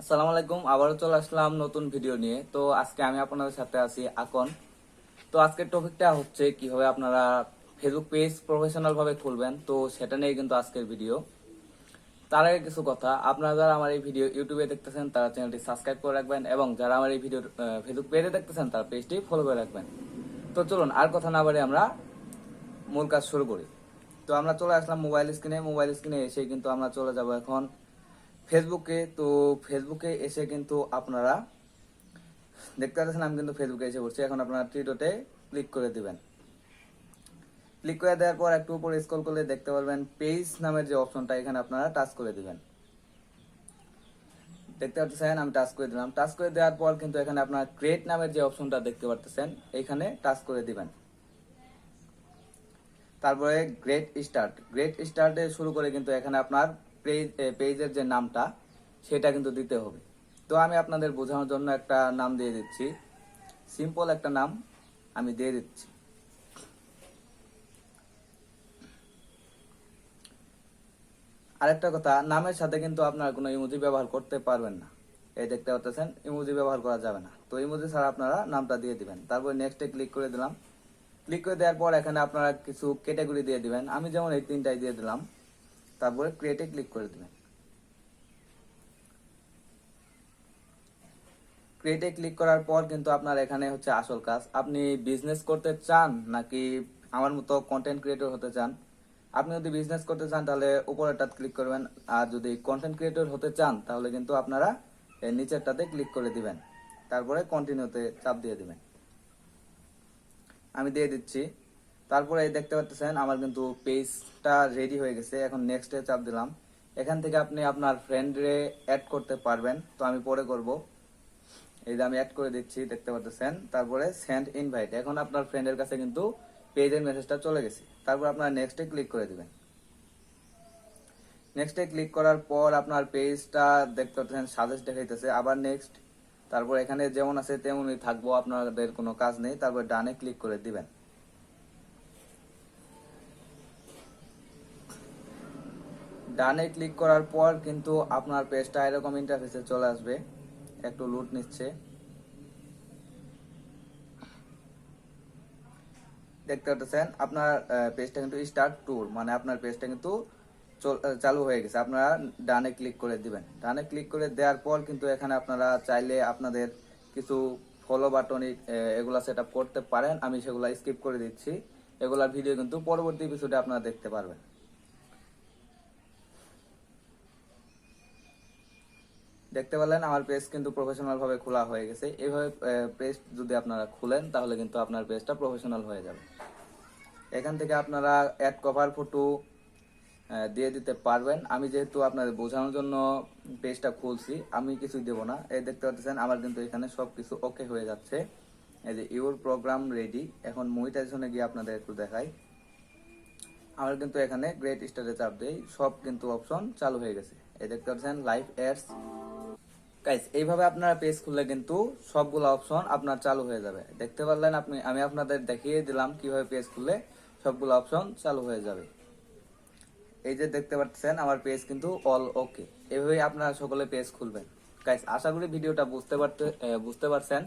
আসসালামু আলাইকুম, আবারও চলে আসলাম নতুন ভিডিও নিয়ে। তো আজকে আমি আপনাদের সাথে আছি আকন। তো আজকের টপিকটা হচ্ছে কীভাবে আপনারা ফেসবুক পেজ প্রফেশনাল ভাবে খুলবেন। তো সেটা নিয়ে কিন্তু আজকের ভিডিও তার আগে কিছু কথা, আপনারা যারা আমার এই ভিডিও ইউটিউবে দেখতেছেন, তারা চ্যানেলটি সাবস্ক্রাইব করে রাখবেন এবং যারা আমার এই ভিডিও ফেসবুক পেজে দেখতেছেন, তার পেজটি ফলো করে রাখবেন। তো চলুন, আর কথা না বাড়ি আমরা মূল কাজ শুরু করি। তো আমরা চলে আসলাম মোবাইল স্ক্রিনে মোবাইল স্ক্রিনে এসে কিন্তু আমরা চলে যাব এখন ফেসবুকে, তো ফেসবুকে এসে কিন্তু আপনারা দেখতে পাচ্ছেন আমি কিন্তু ফেসবুকে এসে পড়ছি। এখন আপনারা ট্রিডোতে ক্লিক করে দিবেন। ক্লিক করে দেওয়ার পর একটু উপরে স্ক্রল করলে দেখতে পারবেন পেজ নামের যে অপশনটা এখানে আপনারা টাচ করে দিবেন। দেখতে পাচ্ছেন আমি টাচ করে দিলাম। টাচ করে দেওয়ার পর কিন্তু এখানে আপনার ক্রিয়েট নামের যে অপশনটা দেখতে পাচ্ছেন এখানে টাচ করে দিবেন। তারপরে গ্রেট স্টার্ট গ্রেট স্টার্টে শুরু করে কিন্তু এখানে আপনার পেজের যে নামটা, সেটা কিন্তু দিতে হবে। তো আমি আপনাদের বোঝানোর জন্য একটা নাম দিয়ে দিচ্ছি। সিম্পল একটা নাম আমি দিয়ে দিচ্ছি। আরেকটা কথা, নামের সাথে কিন্তু আপনার কোনো ইমোজি ব্যবহার করতে পারবেন না। এই দেখতে পাচ্ছেন ইমোজি ব্যবহার করা যাবে না। তো ইমোজি ছাড়া আপনারা নামটা দিয়ে দিবেন। তারপর নেক্সটে ক্লিক করে দিলাম। ক্লিক করে দেওয়ার পর এখানে আপনারা কিছু ক্যাটাগরি দিয়ে দিবেন। আমি যেমন এই তিনটাই দিয়ে দিলাম। তারপরে ক্রিয়েটে ক্লিক করে দিবেন। ক্রিয়েটে ক্লিক করার পর কিন্তু আপনার এখানে হচ্ছে আসল কাজ। আপনি বিজনেস করতে চান নাকি আমার মতো কন্টেন্ট ক্রিয়েটর হতে চান? আপনি যদি বিজনেস করতে চান তাহলে উপরেরটা ক্লিক করবেন। আর যদি কন্টেন্ট ক্রিয়েটর হতে চান তাহলে কিন্তু আপনারা এই নিচেরটাতে ক্লিক করে দিবেন। তারপরে কন্টিনিউতে চাপ দিয়ে দিবেন। আমি দিয়ে দিচ্ছি। তারপরে এই দেখতে পাচ্ছেন, আমার কিন্তু পেজটা রেডি হয়ে গেছে। এখন নেক্সটে চাপ দিলাম। এখান থেকে আপনি আপনার ফ্রেন্ডরে অ্যাড করতে পারবেন। তো আমি পরে করব। এই যে আমি অ্যাড করে দিচ্ছি, দেখতে পাচ্ছেন। তারপরে সেন্ড ইনভাইট এখন আপনার ফ্রেন্ডের কাছে কিন্তু পেজের মেসেজটা চলে গেছে। তারপর আপনার নেক্সটে ক্লিক করে দিবেন। নেক্সটে ক্লিক করার পর আপনার পেজটা দেখতে পাচ্ছেন সাজেস্ট দেখাইতেছে। আবার নেক্সট তারপর এখানে যেমন আছে, তেমনই থাকব। আপনাদের কোনো কাজ নেই। তারপর ডানে ক্লিক করে দিবেন। ডানে ক্লিক করার পর কিন্তু আপনার পেজটা এরকম ইন্টারফেসে চলে আসবে। একটু লুট নিচ্ছে। দেখতে পাচ্ছেন, আপনার পেজটা কিন্তু স্টার্ট ট্যুর মানে আপনার পেজটা কিন্তু চল- হয়ে গেছে। আপনারা ডানে ক্লিক করে দিবেন। ডানে ক্লিক করে দেওয়ার পর কিন্তু এখানে আপনারা চাইলে আপনাদের কিছু ফলো বাটন এগুলা সেট করতে পারেন। আমি সেগুলা স্কিপ করে দিচ্ছি। এগুলার ভিডিও কিন্তু পরবর্তী এপিসোডে আপনারা দেখতে পারবেন। দেখতে পেলেন আমার পেজ কিন্তু প্রফেশনাল ভাবে খোলা হয়ে গেছে। এইভাবে পেজ যদি আপনারা খুলেন, তাহলে কিন্তু আপনার পেজটা প্রফেশনাল হয়ে যাবে। এখান থেকে আপনারা অ্যাড কভার ফটো দিয়ে দিতে পারবেন। আমি যেহেতু আপনাদের বোঝানোর জন্য পেজটা খুলছি, আমি কিছুই দেবো না। এই দেখতে পাচ্ছেন, আমার কিন্তু এখানে সব কিছু ওকে হয়ে যাচ্ছে। এই যে ইউর প্রোগ্রাম রেডি এখন মনিটাইজেশনে গিয়ে আপনাদের একটু দেখাই। আমার কিন্তু এখানে গ্রেট স্টারে চাপ দেই সব কিন্তু অপশন চালু হয়ে গেছে। এই দেখতে পাচ্ছেন লাইভ অ্যাডস গাইস এইভাবে আপনারা পেজ খুললে কিন্তু সবগুলো অপশন আপনার চালু হয়ে যাবে। দেখতে পারলেন আপনি, আমি আপনাদের দেখিয়ে দিলাম কীভাবে পেজ খুললে সবগুলো অপশন চালু হয়ে যাবে। এই যে দেখতে পাচ্ছেন, আমার পেজ কিন্তু অল ওকে এভাবেই আপনারা সকলে পেজ খুলবেন। গাইস আশা করি ভিডিওটা বুঝতে পারতে বুঝতে পারছেন।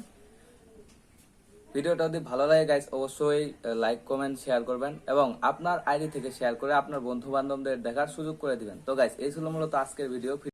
ভিডিওটা যদি ভালো লাগে গাইস অবশ্যই লাইক কমেন্ট শেয়ার করবেন এবং আপনার আইডি থেকে শেয়ার করে আপনার বন্ধু বান্ধবদের দেখার সুযোগ করে দিবেন। তো গাইস এই ছিল মূলত আজকের ভিডিও